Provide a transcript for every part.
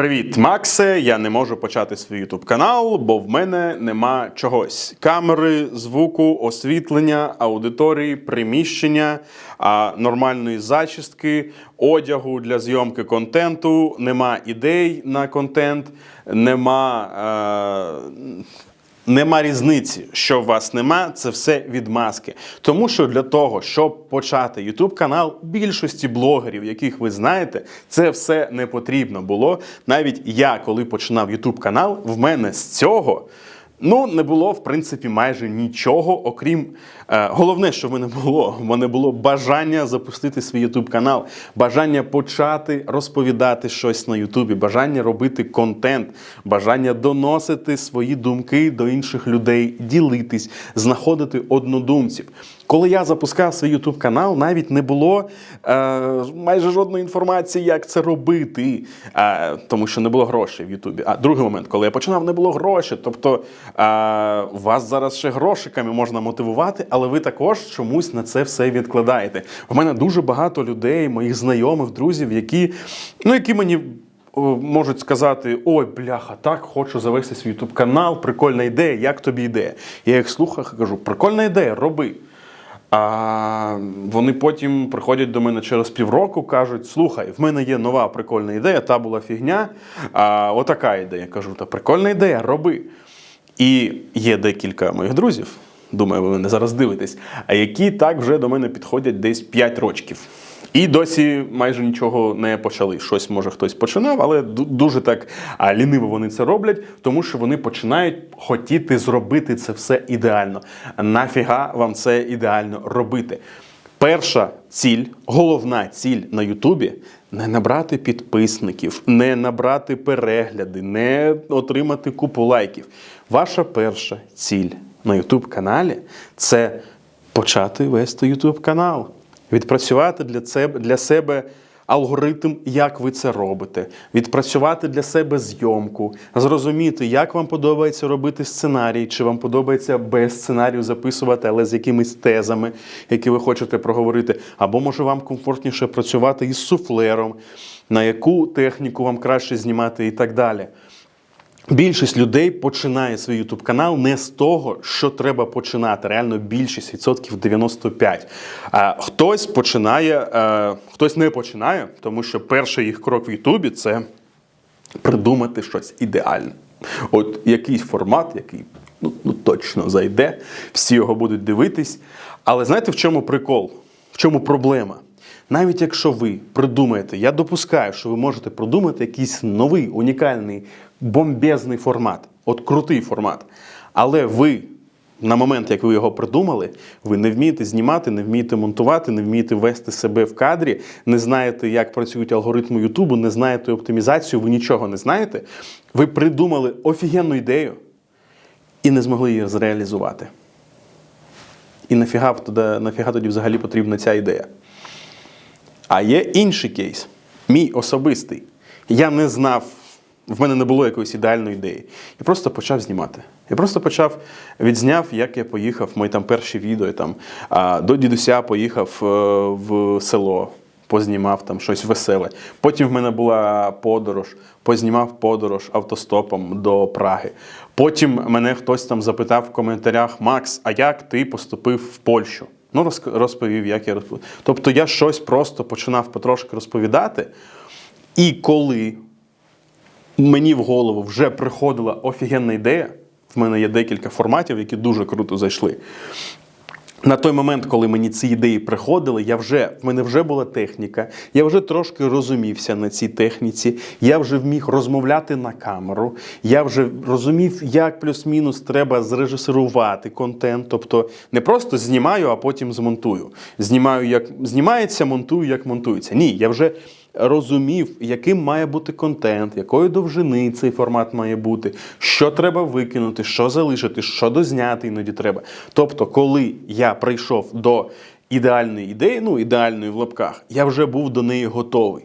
Привіт, Максе! Я не можу почати свій YouTube канал, бо в мене нема чогось: камери, звуку, освітлення, аудиторії, приміщення, нормальної зачістки, одягу для зйомки контенту, нема ідей на контент, нема. Е- Нема різниці, що у вас нема, це все відмазки. Тому що для того, щоб почати YouTube канал більшості блогерів, яких ви знаєте, це все не потрібно було. Навіть я, коли починав YouTube канал, в мене з цього. Ну, не було, в принципі, майже нічого, окрім е, головне, що в мене було, в мене було бажання запустити свій YouTube канал, бажання почати розповідати щось на Ютубі, бажання робити контент, бажання доносити свої думки до інших людей, ділитись, знаходити однодумців. Коли я запускав свій YouTube канал, навіть не було е, майже жодної інформації, як це робити, е, тому що не було грошей в Ютубі. А другий момент, коли я починав, не було грошей. Тобто е, вас зараз ще грошиками можна мотивувати, але ви також чомусь на це все відкладаєте. У мене дуже багато людей, моїх знайомих, друзів, які, ну, які мені. Можуть сказати, ой, бляха, так, хочу завести свій YouTube канал, прикольна ідея, як тобі ідея? Я їх слухаю і кажу, прикольна ідея, роби. А вони потім приходять до мене через півроку, кажуть: слухай, в мене є нова прикольна ідея, та була фігня. А отака ідея. Кажу, та прикольна ідея, роби. І є декілька моїх друзів, думаю, ви мене зараз дивитесь, а які так вже до мене підходять десь 5 рочків. І досі майже нічого не почали. Щось може хтось починав, але дуже так ліниво вони це роблять, тому що вони починають хотіти зробити це все ідеально. Нафіга вам це ідеально робити? Перша ціль, головна ціль на Ютубі не набрати підписників, не набрати перегляди, не отримати купу лайків. Ваша перша ціль на Ютуб каналі це почати вести Ютуб канал, відпрацювати для себе, для себе алгоритм, як ви це робите, відпрацювати для себе зйомку, зрозуміти, як вам подобається робити сценарій, чи вам подобається без сценарію записувати, але з якимись тезами, які ви хочете проговорити, або може вам комфортніше працювати із суфлером, на яку техніку вам краще знімати і так далі. Більшість людей починає свій YouTube канал не з того, що треба починати. Реально більшість відсотків 95. А хтось починає, е, хтось не починає, тому що перший їх крок в Ютубі це придумати щось ідеальне. От якийсь формат, який ну, ну точно зайде, всі його будуть дивитись. Але знаєте, в чому прикол? В чому проблема? Навіть якщо ви придумаєте, я допускаю, що ви можете придумати якийсь новий, унікальний, бомбезний формат, от крутий формат. Але ви на момент, як ви його придумали, ви не вмієте знімати, не вмієте монтувати, не вмієте вести себе в кадрі, не знаєте, як працюють алгоритми Ютубу, не знаєте оптимізацію, ви нічого не знаєте. Ви придумали офігенну ідею і не змогли її зреалізувати. І нафіга нафіга тоді взагалі потрібна ця ідея? А є інший кейс, мій особистий. Я не знав, в мене не було якоїсь ідеальної ідеї. Я просто почав знімати. Я просто почав відзняв, як я поїхав, мої там перші відео. Там, до дідуся поїхав е, в село, познімав там щось веселе. Потім в мене була подорож, познімав подорож автостопом до Праги. Потім мене хтось там запитав в коментарях: Макс, а як ти поступив в Польщу? Ну, розповів, як я розповів. Тобто я щось просто починав потрошки розповідати. І коли мені в голову вже приходила офігенна ідея, в мене є декілька форматів, які дуже круто зайшли. На той момент, коли мені ці ідеї приходили, я вже в мене вже була техніка, я вже трошки розумівся на цій техніці, я вже вміг розмовляти на камеру, я вже розумів, як плюс-мінус треба зрежисерувати контент. Тобто не просто знімаю, а потім змонтую. Знімаю, як знімається, монтую, як монтується. Ні, я вже розумів, яким має бути контент, якої довжини цей формат має бути, що треба викинути, що залишити, що дозняти іноді треба. Тобто, коли я прийшов до ідеальної ідеї, ну ідеальної в лапках, я вже був до неї готовий.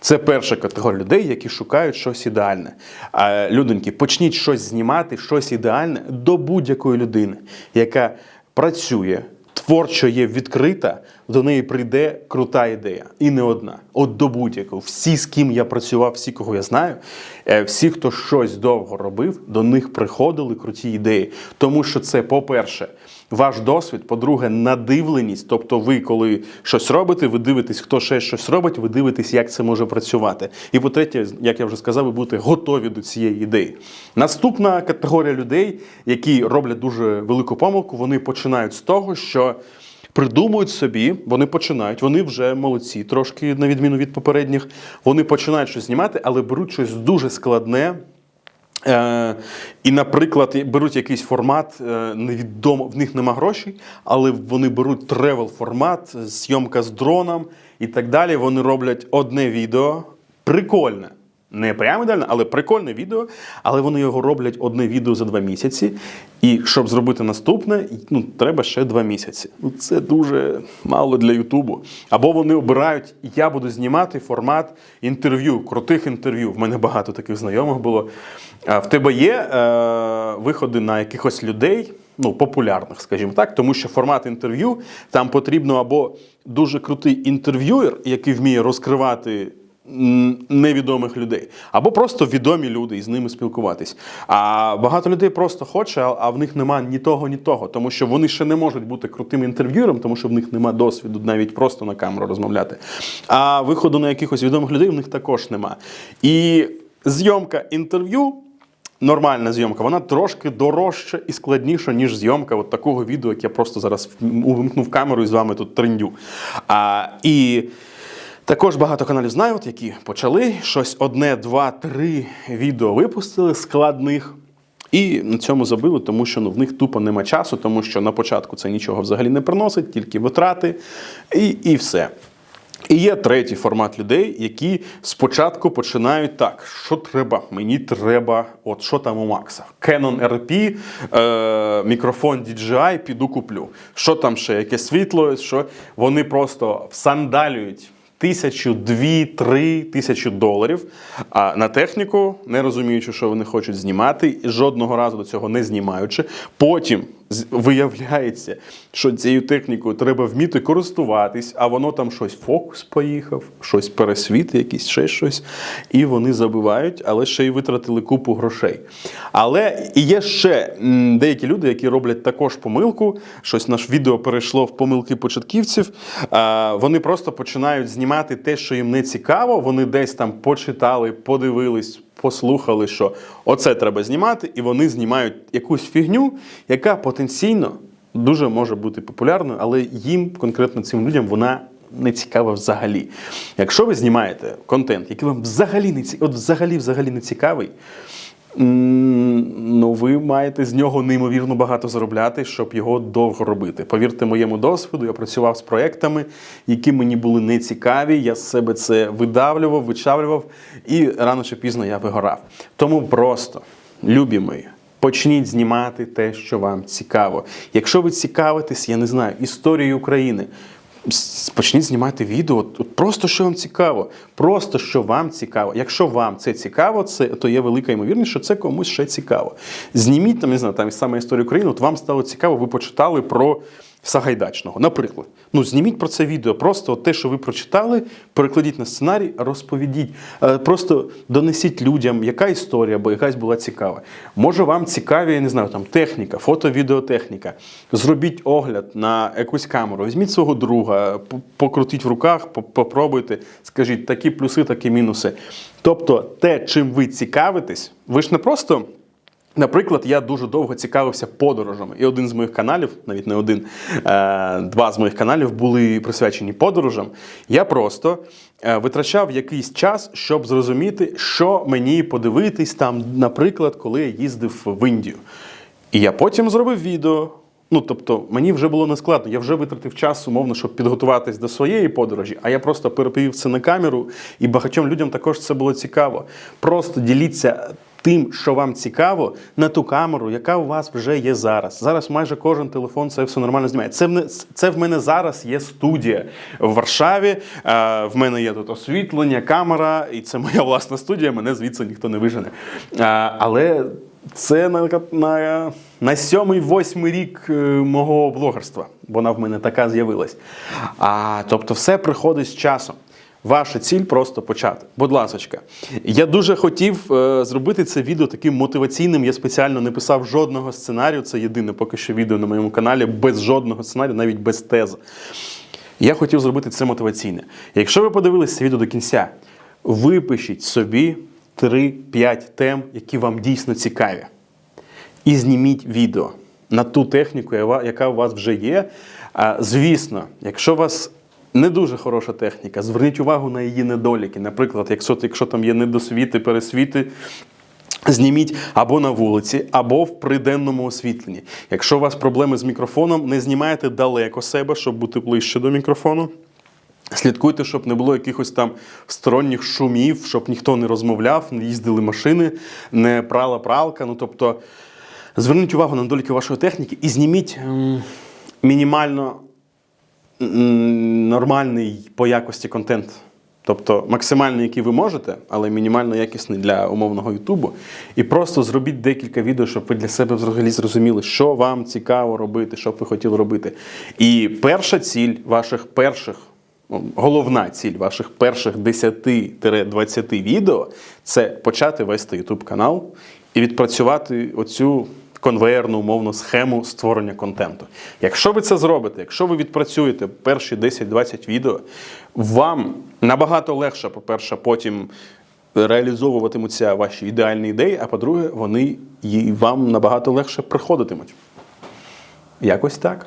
Це перша категорія людей, які шукають щось ідеальне. А, Людоньки, почніть щось знімати, щось ідеальне до будь-якої людини, яка працює, творчо є відкрита, до неї прийде крута ідея. І не одна. От до будь-якого. Всі, з ким я працював, всі, кого я знаю, е, всі, хто щось довго робив, до них приходили круті ідеї. Тому що це, по-перше, ваш досвід, по-друге, надивленість. Тобто, ви, коли щось робите, ви дивитесь, хто ще щось робить, ви дивитесь, як це може працювати. І по-третє, як я вже сказав, ви будете готові до цієї ідеї. Наступна категорія людей, які роблять дуже велику помилку, вони починають з того, що. Придумують собі, вони починають, вони вже молодці, трошки на відміну від попередніх. Вони починають щось знімати, але беруть щось дуже складне, Е, і, наприклад, беруть якийсь формат, е, невідомо, в них нема грошей, але вони беруть тревел формат, зйомка з дроном і так далі. Вони роблять одне відео, прикольне. Не прямо ідеально, але прикольне відео. Але вони його роблять одне відео за два місяці. І щоб зробити наступне, ну треба ще два місяці. Ну це дуже мало для Ютубу. Або вони обирають, я буду знімати формат інтерв'ю, крутих інтерв'ю. В мене багато таких знайомих було. В тебе є е, виходи на якихось людей, ну популярних, скажімо так, тому що формат інтерв'ю там потрібно або дуже крутий інтерв'юер, який вміє розкривати невідомих людей, або просто відомі люди і з ними спілкуватись. А багато людей просто хоче, а- в них нема ні того, ні того, тому що вони ще не можуть бути крутим інтерв'юером, тому що в них нема досвіду навіть просто на камеру розмовляти. А виходу на якихось відомих людей в них також нема. І зйомка інтерв'ю. Нормальна зйомка, вона трошки дорожча і складніша, ніж зйомка от такого відео, як я просто зараз увімкнув камеру і з вами тут трендю. А, і також багато каналів знаю, от, які почали щось одне, два, три відео випустили складних. І на цьому забили, тому що ну, в них тупо нема часу, тому що на початку це нічого взагалі не приносить, тільки витрати і, і все. І є третій формат людей, які спочатку починають так: що треба? Мені треба, от що там у Макса? Canon RP, е, мікрофон DJI, піду куплю. Що там ще? Яке світло? Що вони просто всандалюють тисячу, дві, три тисячі доларів а на техніку, не розуміючи, що вони хочуть знімати, жодного разу до цього не знімаючи. Потім виявляється, що цією технікою треба вміти користуватись, а воно там щось фокус поїхав, щось пересвіт, якийсь ще щось. І вони забивають, але ще й витратили купу грошей. Але є ще деякі люди, які роблять також помилку. Щось наше відео перейшло в помилки початківців. Вони просто починають знімати те, що їм не цікаво. Вони десь там почитали, подивились. Послухали, що оце треба знімати, і вони знімають якусь фігню, яка потенційно дуже може бути популярною, але їм, конкретно цим людям, вона не цікава взагалі. Якщо ви знімаєте контент, який вам взагалі не цікавий, от взагалі, взагалі не цікавий, ну ви маєте з нього неймовірно багато заробляти, щоб його довго робити. Повірте моєму досвіду, я працював з проектами, які мені були не цікаві. Я з себе це видавлював, вичавлював, і рано чи пізно я вигорав. Тому просто, любі мої. Почніть знімати те, що вам цікаво. Якщо ви цікавитесь, я не знаю, історією України, почніть знімати відео. Просто що вам цікаво. Просто що вам цікаво. Якщо вам це цікаво, це то є велика ймовірність, що це комусь ще цікаво. Зніміть там, не знаю, там саме історію України. От вам стало цікаво, ви почитали про Сагайдачного. Наприклад, ну зніміть про це відео. Просто те, що ви прочитали, перекладіть на сценарій, розповідіть. Е, Просто донесіть людям, яка історія, бо якась була цікава. Може, вам цікаві, я не знаю, там техніка, фото-відеотехніка. Зробіть огляд на якусь камеру, візьміть свого друга, покрутіть в руках, попробуйте, скажіть такі плюси, такі мінуси. Тобто, те, чим ви цікавитесь, ви ж не просто. Наприклад, я дуже довго цікавився подорожами, і один з моїх каналів, навіть не один, е, два з моїх каналів були присвячені подорожам. Я просто е, витрачав якийсь час, щоб зрозуміти, що мені подивитись там, наприклад, коли я їздив в Індію. І я потім зробив відео. Ну, тобто, мені вже було нескладно. Я вже витратив час, умовно, щоб підготуватись до своєї подорожі, а я просто переповів це на камеру, і багатьом людям також це було цікаво. Просто діліться тим, що вам цікаво, на ту камеру, яка у вас вже є зараз. Зараз майже кожен телефон це все нормально знімає. Це в, це в мене зараз є студія в Варшаві. Е, в мене є тут освітлення, камера, і це моя власна студія. Мене звідси ніхто не вижене. Е, але Це на, на, на сьомий восьмий рік е, мого блогерства. Вона в мене така з'явилась. А, тобто, все приходить з часом. Ваша ціль просто почати. Будь ласочка. Я дуже хотів е, зробити це відео таким мотиваційним. Я спеціально не писав жодного сценарію. Це єдине поки що відео на моєму каналі без жодного сценарію, навіть без тези. Я хотів зробити це мотиваційне. Якщо ви подивилися відео до кінця, випишіть собі 3-5 тем, які вам дійсно цікаві. І зніміть відео на ту техніку, яка у вас вже є. Звісно, якщо вас не дуже хороша техніка, зверніть увагу на її недоліки. Наприклад, якщо, якщо там є недосвіти, пересвіти, Зніміть або на вулиці, або в приденному освітленні. Якщо у вас проблеми з мікрофоном, не знімайте далеко себе, щоб бути ближче до мікрофону. Слідкуйте, щоб не було якихось там сторонніх шумів, щоб ніхто не розмовляв, не їздили машини, не прала пралка. Ну тобто зверніть увагу на недоліки вашої техніки і зніміть м, мінімально нормальний по якості контент. Тобто максимальний, який ви можете, але мінімально якісний для умовного Ютубу. І просто зробіть декілька відео, щоб ви для себе взагалі зрозуміли, що вам цікаво робити, що б ви хотіли робити. І перша ціль ваших перших, головна ціль ваших перших 10-20 відео це почати вести YouTube канал і відпрацювати оцю конвейерну умовну схему створення контенту. Якщо ви це зробите, якщо ви відпрацюєте перші 10-20 відео, вам набагато легше, по-перше, потім реалізовуватимуться ваші ідеальні ідеї, а по-друге, вони вам набагато легше приходитимуть. Якось так.